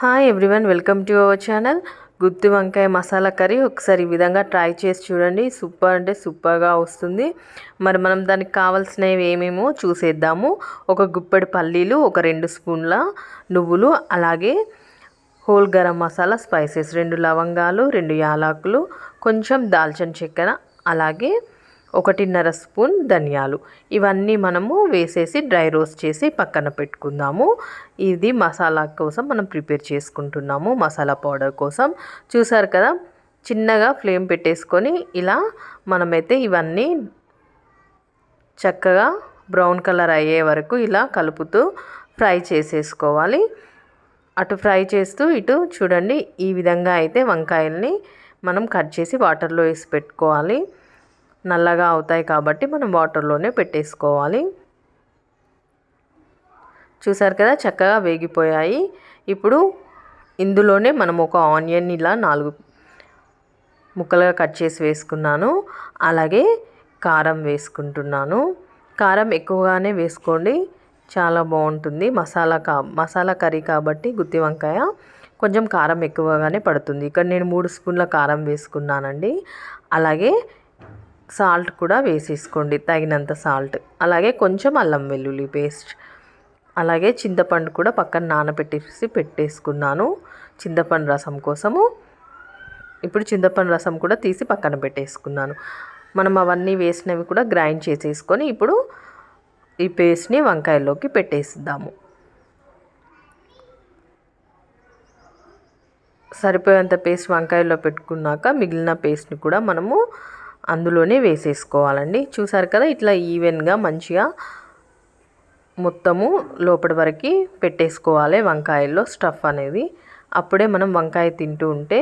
Hi everyone welcome to our channel గుత్తి వంకాయ masala curry ఒకసారి ఈ విధంగా ట్రై చేసి చూడండి. సూపర్ అంటే సూపర్గా వస్తుంది. మరి మనం దానికి కావాల్సినవి ఏమేమో చూసేద్దాము. ఒక గుప్పెడు పల్లీలు ఒక రెండు స్పూన్ల నువ్వులు అలాగే హోల్ గరం మసాలా స్పైసెస్ రెండు లవంగాలు రెండు యాలకులు కొంచెం దాల్చిన చెక్కన అలాగే ఒకటిన్నర స్పూన్ ధనియాలు. ఇవన్నీ మనము వేసేసి డ్రై రోస్ట్ చేసి పక్కన పెట్టుకుందాము. ఇది మసాలా కోసం మనం ప్రిపేర్ చేసుకుంటున్నాము మసాలా పౌడర్ కోసం. చూసారు కదా చిన్నగా ఫ్లేమ్ పెట్టేసుకొని ఇలా మనమైతే ఇవన్నీ చక్కగా బ్రౌన్ కలర్ అయ్యే వరకు ఇలా కలుపుతూ ఫ్రై చేసేసుకోవాలి. అటు ఫ్రై చేస్తూ ఇటు చూడండి ఈ విధంగా అయితే వంకాయల్ని మనం కట్ చేసి వాటర్లో వేసి పెట్టుకోవాలి. నల్లగా అవుతాయి కాబట్టి మనం వాటర్లోనే పెట్టేసుకోవాలి. చూసారు కదా చక్కగా వేగిపోయాయి. ఇప్పుడు ఇందులోనే మనం ఒక ఆనియన్ ఇలా నాలుగు ముక్కలుగా కట్ చేసి వేసుకున్నాను. అలాగే కారం వేసుకుంటున్నాను. కారం ఎక్కువగానే వేసుకోండి. చాలా బాగుంటుంది. మసాలా కా మసాలా కర్రీ కాబట్టి గుత్తి వంకాయ కొంచెం కారం ఎక్కువగానే పడుతుంది. ఇక్కడ నేను మూడు స్పూన్ల కారం వేసుకున్నానండి. అలాగే సాల్ట్ కూడా వేసేసుకోండి తగినంత సాల్ట్. అలాగే కొంచెం అల్లం వెల్లుల్లి పేస్ట్. అలాగే చింతపండు కూడా పక్కన నానబెట్టేసి పెట్టేసుకున్నాను. చింతపండు రసం కోసము. ఇప్పుడు చింతపండు రసం కూడా తీసి పక్కన పెట్టేసుకున్నాను. మనం అవన్నీ వేసినవి కూడా గ్రైండ్ చేసేసుకొని ఇప్పుడు ఈ పేస్ట్ని వంకాయలోకి పెట్టేసిద్దాము. సరిపోయేంత పేస్ట్ వంకాయలో పెట్టుకున్నాక మిగిలిన పేస్ట్ని కూడా మనము అందులోనే వేసేసుకోవాలండి. చూసారు కదా ఇట్లా ఈవెన్గా మంచిగా మొత్తము లోపటి వరకు పెట్టేసుకోవాలి వంకాయల్లో స్టఫ్ అనేది. అప్పుడే మనం వంకాయ తింటూ ఉంటే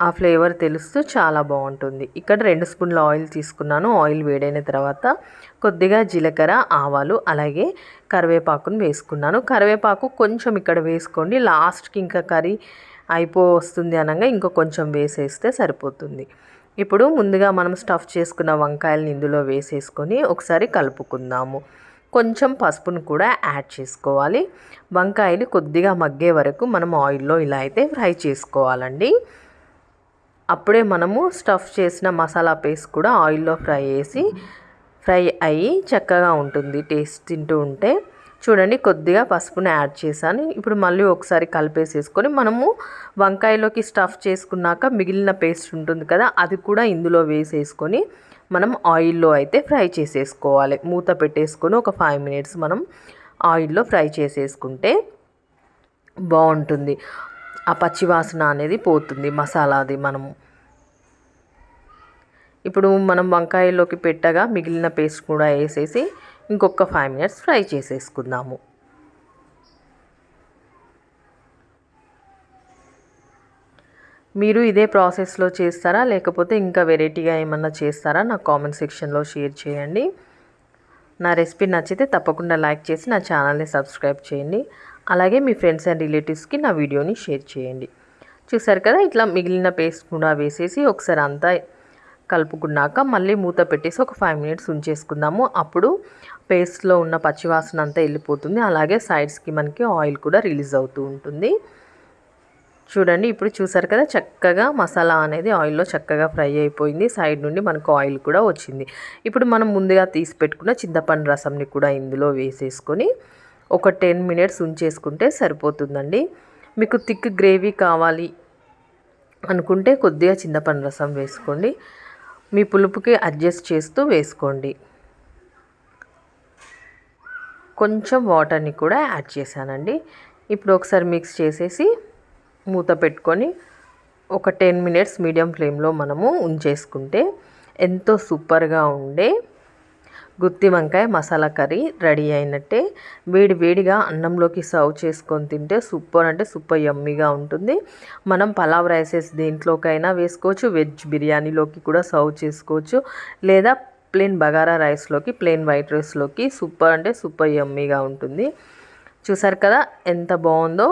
ఆ ఫ్లేవర్ తెలుస్తూ చాలా బాగుంటుంది. ఇక్కడ రెండు స్పూన్ల ఆయిల్ తీసుకున్నాను. ఆయిల్ వేడైన తర్వాత కొద్దిగా జీలకర్ర ఆవాలు అలాగే కరివేపాకును వేసుకున్నాను. కరివేపాకు కొంచెం ఇక్కడ వేసుకోండి. లాస్ట్కి ఇంకా కర్రీ అయిపో వస్తుంది అనగా ఇంకో కొంచెం వేసేస్తే సరిపోతుంది. ఇప్పుడు ముందుగా మనం స్టఫ్ చేసుకున్న వంకాయలని ఇందులో వేసేసుకొని ఒకసారి కలుపుకుందాము. కొంచెం పసుపును కూడా యాడ్ చేసుకోవాలి. వంకాయలు కొద్దిగా మగ్గే వరకు మనం ఆయిల్లో ఇలా అయితే ఫ్రై చేసుకోవాలండి. అప్పుడే మనము స్టఫ్ చేసిన మసాలా పేస్ట్ కూడా ఆయిల్లో ఫ్రై చేసి ఫ్రై అయ్యి చక్కగా ఉంటుంది టేస్ట్ తింటూ ఉంటే. చూడండి కొద్దిగా పసుపుని యాడ్ చేశాను. ఇప్పుడు మళ్ళీ ఒకసారి కలిపేసేసుకొని మనము వంకాయలోకి స్టఫ్ చేసుకున్నాక మిగిలిన పేస్ట్ ఉంటుంది కదా అది కూడా ఇందులో వేసేసుకొని మనం ఆయిల్లో అయితే ఫ్రై చేసేసుకోవాలి. మూత పెట్టేసుకొని ఒక ఫైవ్ మినిట్స్ మనం ఆయిల్లో ఫ్రై చేసేసుకుంటే బాగుంటుంది. ఆ పచ్చివాసన అనేది పోతుంది మసాలాది మనము. ఇప్పుడు మనం వంకాయలోకి పెట్టగా మిగిలిన పేస్ట్ కూడా వేసేసి ఇంకొక ఫైవ్ మినిట్స్ ఫ్రై చేసేసుకుందాము. మీరు ఇదే ప్రాసెస్లో చేస్తారా? లేకపోతే ఇంకా వెరైటీగా ఏమన్నా చేస్తారా? నా కామెంట్ సెక్షన్లో షేర్ చేయండి. నా రెసిపీ నచ్చితే తప్పకుండా లైక్ చేసి నా ఛానల్ని సబ్స్క్రైబ్ చేయండి. అలాగే మీ ఫ్రెండ్స్ అండ్ రిలేటివ్స్కి నా వీడియోని షేర్ చేయండి. చూసారు కదా? ఇట్లా మిగిలిన పేస్ట్ కూడా వేసేసి ఒకసారి అంతా కలుపుకున్నాక మళ్ళీ మూత పెట్టేసి ఒక ఫైవ్ మినిట్స్ ఉంచేసుకుందాము. అప్పుడు పేస్ట్లో ఉన్న పచ్చివాసన అంతా వెళ్ళిపోతుంది. అలాగే సైడ్స్కి మనకి ఆయిల్ కూడా రిలీజ్ అవుతూ ఉంటుంది. చూడండి ఇప్పుడు చూసారు కదా చక్కగా మసాలా అనేది ఆయిల్లో చక్కగా ఫ్రై అయిపోయింది. సైడ్ నుండి మనకు ఆయిల్ కూడా వచ్చింది. ఇప్పుడు మనం ముందుగా తీసి పెట్టుకున్న చింతపండు రసంని కూడా ఇందులో వేసేసుకొని ఒక టెన్ మినిట్స్ ఉంచేసుకుంటే సరిపోతుందండి. మీకు థిక్ గ్రేవీ కావాలి అనుకుంటే కొద్దిగా చింతపండు రసం వేసుకోండి. మీ పులుపుకి అడ్జస్ట్ చేస్తూ వేసుకోండి. కొంచెం వాటర్ని కూడా యాడ్ చేశానండి. ఇప్పుడు ఒకసారి మిక్స్ చేసేసి మూత పెట్టుకొని ఒక టెన్ మినిట్స్ మీడియం ఫ్లేమ్లో మనము ఉంచేసుకుంటే ఎంతో సూపర్గా ఉండే గుత్తి వంకాయ మసాలా కర్రీ రెడీ అయినట్టే. వేడి వేడిగా అన్నంలోకి సర్వ్ చేసుకొని తింటే సూపర్ అంటే సూపర్ యమ్మీగా ఉంటుంది. మనం పలావ్ రైసెస్ దేంట్లోకైనా వేసుకోవచ్చు వెజ్ బిర్యానీలోకి కూడా సర్వ్ చేసుకోవచ్చు. లేదా ప్లెయిన్ బగారా రైస్లోకి ప్లెయిన్ వైట్ రైస్లోకి సూపర్ అంటే సూపర్ యమ్మీగా ఉంటుంది. చూసారు కదా ఎంత బాగుందో?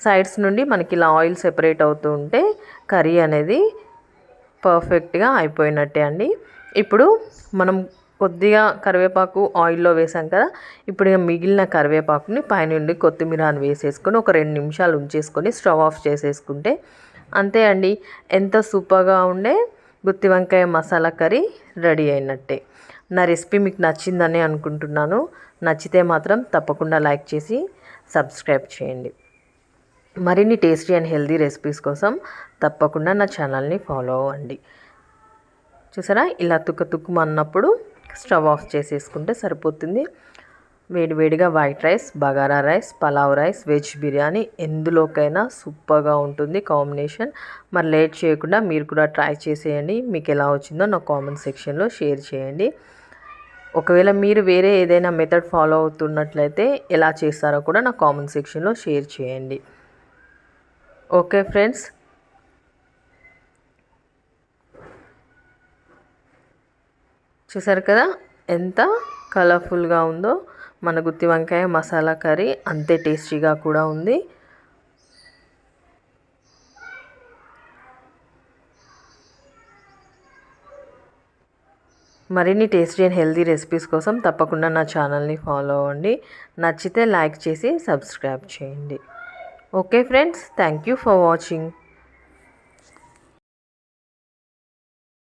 సైడ్స్ నుండి మనకి ఇలా ఆయిల్ సెపరేట్ అవుతూ ఉంటే కర్రీ అనేది పర్ఫెక్ట్గా అయిపోయినట్టే అండి. ఇప్పుడు మనం కొద్దిగా కరివేపాకు ఆయిల్లో వేసాం కదా ఇప్పుడు మిగిలిన కరివేపాకుని పైనుండి కొత్తిమీర అని వేసేసుకొని ఒక రెండు నిమిషాలు ఉంచేసుకొని స్టవ్ ఆఫ్ చేసేసుకుంటే అంతే అండి. ఎంత సూపర్గా ఉండే గుత్తి వంకాయ మసాలా కర్రీ. రెడీ అయినట్టే. నా రెసిపీ మీకు నచ్చిందని అనుకుంటున్నాను. నచ్చితే మాత్రం తప్పకుండా లైక్ చేసి సబ్స్క్రైబ్ చేయండి. మరిన్ని టేస్టీ అండ్ హెల్దీ రెసిపీస్ కోసం తప్పకుండా నా ఛానల్ని ఫాలో అవ్వండి. చూసారా? ఇలా తుక్క తుక్కు అన్నప్పుడు స్టవ్ ఆఫ్ చేసేసుకుంటే సరిపోతుంది. వేడివేడిగా white rice bagara rice pulao rice veg biryani ఎందులోకైనా సూపర్గా ఉంటుంది కాంబినేషన్. మరి లేట్ చేయకుండా మీరు కూడా ట్రై చేసేయండి. మీకు ఎలా వచ్చిందో నా కామెంట్ సెక్షన్లో షేర్ చేయండి. ఒకవేళ మీరు వేరే ఏదైనా మెథడ్ ఫాలో అవుతున్నట్లయితే ఎలా చేస్తారో కూడా నా కామెంట్ సెక్షన్లో షేర్ చేయండి. Okay friends. చూసారు కదా ఎంత కలర్ఫుల్గా ఉందో. మన గుత్తి వంకాయ మసాలా కర్రీ అంతే టేస్టీగా కూడా ఉంది. మరిన్ని టేస్టీ అండ్ హెల్తీ రెసిపీస్ కోసం తప్పకుండా నా ఛానల్ని ఫాలో అవ్వండి. నచ్చితే లైక్ చేసి సబ్స్క్రైబ్ చేయండి. Okay friends thank you for watching.